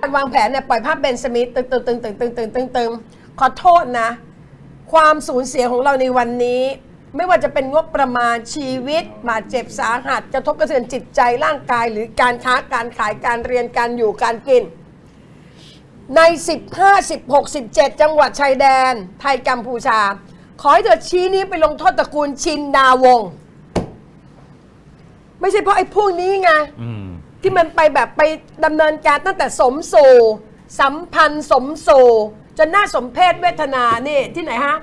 การวางแผนเนี่ยปล่อยภาพเบนสมิธตึงตึงตึงตึงตึงตึงตึงตึงขอโทษนะ ความสูญเสียของเราในวันนี้ ไม่ว่าจะเป็นงบประมาณชีวิตบาดเจ็บสาหัสกระทบกระเทือนจิตใจร่างกาย หรือการค้าการขายการเรียนการอยู่การกิน ใน 15 16 17 จังหวัดชายแดน ไทยกัมพูชา ขอให้เธอชี้นี้ไปลงโทษตระกูลชินดาวง ไม่ใช่เพราะไอ้พวกนี้ไงอืม ที่มันไปแบบไปดำเนินการตั้งแต่สมสู่สัมพันธ์สมสู่จนน่าสมเพศเวทนานี่ที่ไหนฮะ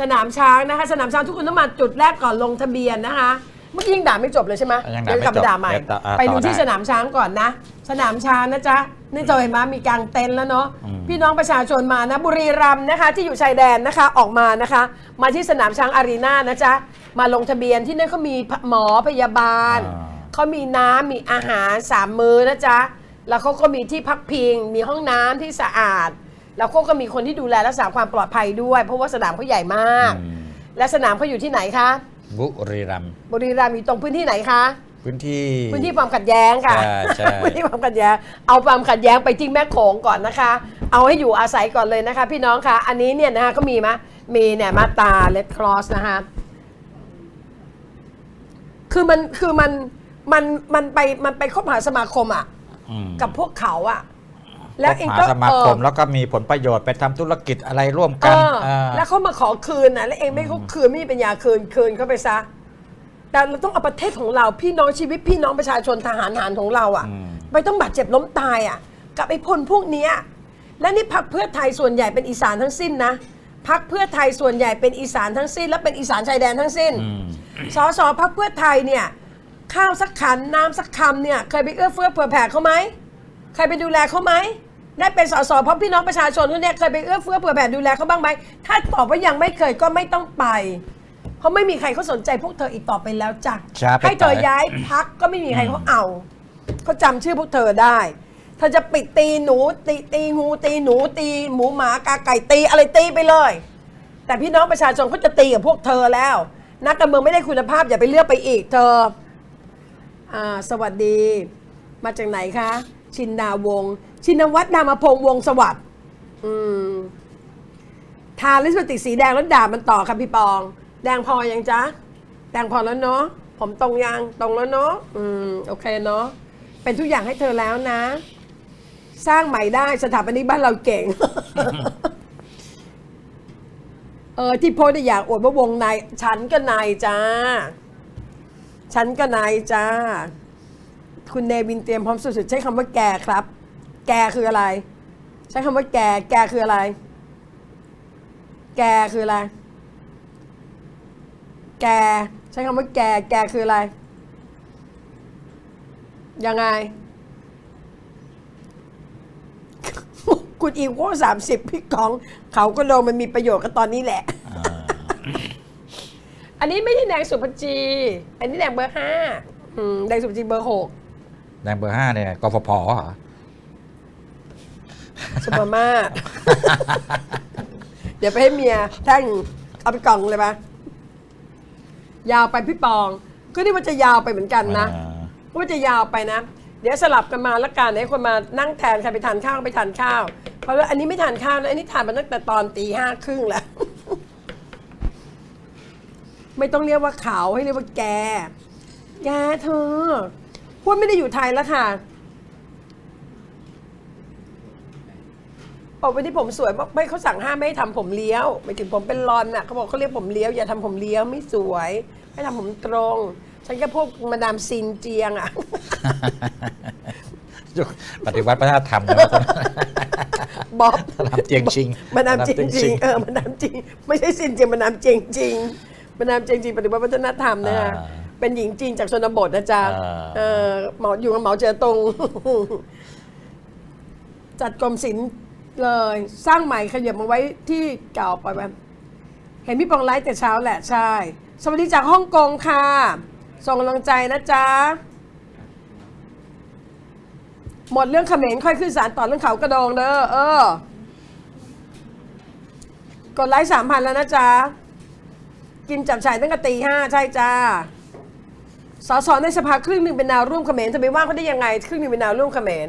สนามช้างนะคะ สนามช้างทุกคนต้องมาจุดแรกก่อนลงทะเบียนนะคะ เมื่อกี้ยังด่าไม่จบเลยใช่ไหมยังด่าเดี๋ยวกลับไม่จบมาด่าใหม่ เดี๋ยวต่ออ่าไปดูต่อที่ได้สนามช้างก่อนนะ สนามช้างนะจ๊ะนี่จอยมามีกางเต็นท์แล้วเนาะอืม พี่น้องประชาชนมานะบุรีรัมย์นะคะ ที่อยู่ชายแดนนะคะออกมานะคะ มาที่สนามช้างอารีนานะจ๊ะมาลงทะเบียนที่นั่นเขามีหมอพยาบาล อ่า เขามีน้ำมีอาหารสามมื้อนะจ๊ะ แล้วเขาก็มีที่พักพิง มีห้องน้ำที่สะอาด แล้วเขาก็มีคนที่ดูแลรักษาความปลอดภัยด้วย เพราะว่าสนามเขาใหญ่มากอืมและสนามเขาอยู่ที่ไหนคะ บุรีรัมย์บุรีรัมย์อยู่ตรงพื้นที่ไหนคะ พื้นที่ พื้นที่ความขัดแย้งค่ะ ใช่ใช่ พื้นที่ความขัดแย้ง เอาความขัดแย้งไปที่แม่โขงก่อนนะคะ เอาให้อยู่อาศัยก่อนเลยนะคะ พี่น้องคะอันนี้เนี่ยนะคะก็มีมะมีเนี่ยมาตาเลดครอสนะคะ คือมันคือมัน มันมันไปมันไปคบหาสมาคมอะอืมกับพวกเขาอะแล้แล้ววเอเองงก็ก็สมาคมเออแล้วก็มีผลประโยชน์ไปทำธุรกิจอะไรร่วมเอกันออ่าแล้วเขามาขอคืนนะแล้วเองไม่เขาคืนไม่มีปัญญาคืนคืนเขาไปซะ แต่เราต้องเอาประเทศของเราพี่น้องชีวิตพี่น้องประชาชนทหารหารของเราอะอืมไม่ต้องบาดเจ็บล้มตายอะกับไอ้พลพวกเนี้ยและนี่พักเพื่อไทยส่วนใหญ่เป็นอีสานทั้งสิ้นนะพักเพื่อไทยส่วนใหญ่เป็นอีสานทั้งสิ้น และเป็นอีสานชายแดนทั้งสิ้นอืมสอสอพักเพื่อไทยเนี่ย ข้าวสักขันน้ำสักคำเนี่ยเคยไปเอื้อเฟื้อเผื่อแผ่เขาไหมเคยไปดูแลเขาไหมได้เป็นสสเพราะพี่น้องประชาชนเขาเนี่ยเคยไปเอื้อเฟื้อเผื่อแผ่ดูแลเขาบ้างไหมถ้าตอบว่ายังไม่เคยก็ไม่ต้องไป เพราะไม่มีใครเขาสนใจพวกเธออีกต่อไปแล้วจ้ะช้าไปให้เธอต่อ ย้ายพักก็ไม่มีใครเขาเอาเขาจำชื่อพวกเธอได้ เธอจะปิดตีหนูตีตีงูตีหนูตีหมูหมากาไก่ตีอะไรตีไปเลย แต่พี่น้องประชาชนเขาจะตีกับพวกเธอแล้ว นักการเมืองไม่ได้คุณภาพอย่าไปเลือกไปอีกเธอ อ่าสวัสดี มาจากไหนคะ ชินดาวงศ์ชินวัฒน์นามพงษ์วงศ์สวัสดิ์อืมทาลิปสติกสีแดงแล้วด่ามันต่อค่ะพี่ปอง แดงพอยังจ๊ะ แดงพอแล้วเนาะ ผมตรงยัง ตรงแล้วเนาะ อืม โอเคเนาะ เป็นทุกอย่างให้เธอแล้วนะ สร้างใหม่ได้สถาปนิกบ้านเราเก่ง เออที่โพสต์เนี่ยอยากอวดว่าวงในฉันก็ในจ้า ฉันก็ในจ้า คุณเนวินเตรียมพร้อมสุดๆใช้คำว่าแกครับ แกคืออะไร ใช้คำว่าแก แกคืออะไร แกคืออะไร แก ใช้คำว่าแก แกคืออะไร ยังไง คุณอีโก้สามสิบพี่กอง เขาก็ลงมันมีประโยชน์กันตอนนี้แหละ อ่าอันนี้ไม่ใช่แดงสุภจี อันนี้แดงเบอร์ห้าอืมแดงสุภจีเบอร์หกแดงเบอร์ห้าเนี่ยกฟผเหรอสุภามาศ เดี๋ยวไปให้เมียแท่งเอาไปกล่องเลยปะยาวไปพี่ปอง ก็นี่ว่าจะยาวไปเหมือนกันนะอ่าก็ว่าจะยาวไปนะ เดี๋ยวสลับกันมาละกันให้คนมานั่งแทนใครไปทานข้าวก็ไปทานข้าว เพราะว่าอันนี้ไม่ทานข้าวนะอันนี้ทานมาตั้งแต่ตอนตีห้าครึ่งแล้ว ไม่ต้องเรียกว่าเขาให้เรียกว่าแก แกเธอพูดไม่ได้อยู่ไทยแล้วค่ะบอกวันนี้ผมสวยบอกไม่เขาสั่งห้ามไม่ให้ทำผมเลี้ยวหมายถึงผมเป็นรอนน่ะเขาบอกเขาเรียกผมเลี้ยวอย่าทำผมเลี้ยวไม่สวยให้ทำผมตรง ฉันก็พวกมาดามซินเจียงอะ ปฏิวัติวัฒนธรรมนะบ๊อบ มาดามเจียงชิง มาดามจริงมาดามจเจีริยงงชิงเออมาดามจริง ไม่ใช่ซินเจียงมาดามจริงจริง มาดามจริงจริงปฏิบัติวัฒนธรรมนะอ่าเป็นหญิงจีนจากชนบทนะจ๊ะอ่าเออหมออยู่กับหมอเจอตรง จัดกรมศิลป์เลย สร้างใหม่ขยับมาไว้ที่เก่าไปแบบเห็นพี่ปองไลฟ์แต่เช้าแหละใช่ สวัสดีจากฮ่องกงค่ะ ส่งกำลังใจนะจ๊ะ หมดเรื่องเขมรค่อยขึ้นศาลต่อเรื่องเขากระโดงเด้อเออกดไลค์สามพันแล้วนะจ๊ะ กินจับฉ่ายตั้งแต่ตีห้าใช่จ้าสสในสภาครึ่งหนึ่งเป็นแนวร่วมเขมรจะไปว่าเขาได้ยังไง ครึ่งหนึ่งเป็นแนวร่วมเขมร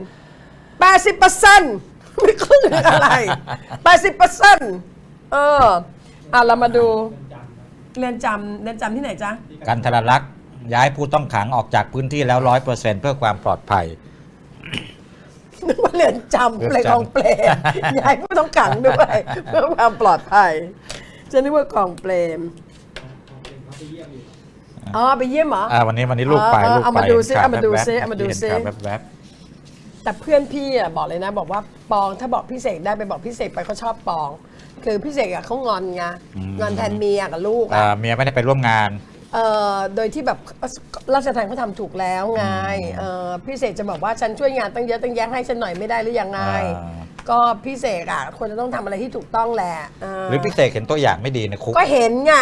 แปดสิบเปอร์เซ็นต์ไม่ครึ่งหรืออะไรแปดสิบเปอร์เซ็นต์เอออะเรามาดูเรือนจำเรือนจำที่ไหนจ๊ะ กันทรลักษณ์ย้ายผู้ต้องขังออกจากพื้นที่แล้วร้อยเปอร์เซ็นต์เพื่อความปลอดภัย นึกว่าเรือนจำเรือนจำเปลกองเปลมย้ายผู้ต้องขังด้วย เพื่อความปลอดภัยจะนึกว่ากองเปลม อ๋อไปเยี่ยมเหรอ อ่าวันนี้วันนี้ลูกไปเออลูกเอาไปมาดูซิห็นข่วเอามาดูแว๊บๆซิเอามาดูซิห็นข่วแวบแต่เพื่อนพี่อะบอกเลยนะ บอกว่าปองถ้าบอกพี่เสกได้ไปบอกพี่เสกไปเขาชอบปอง คือพี่เสกอะเขางอนไงงอนแทนเมียกับลูกๆอ่าอะเมียไม่ได้ไปร่วมงาน เอ่อโดยที่แบบราชทัณฑ์เขาทำถูกแล้วไงเอ่อพี่เสกจะบอกว่าฉันช่วยงานตั้งเยอะตั้งแยะให้ฉันหน่อยไม่ได้หรือยังไง อ่า ก็พี่เสกอะควรจะต้องทำอะไรที่ถูกต้องแหละเหรือพิเศษเห็นตัวอย่างไม่ดีในคุกก็เห็นไง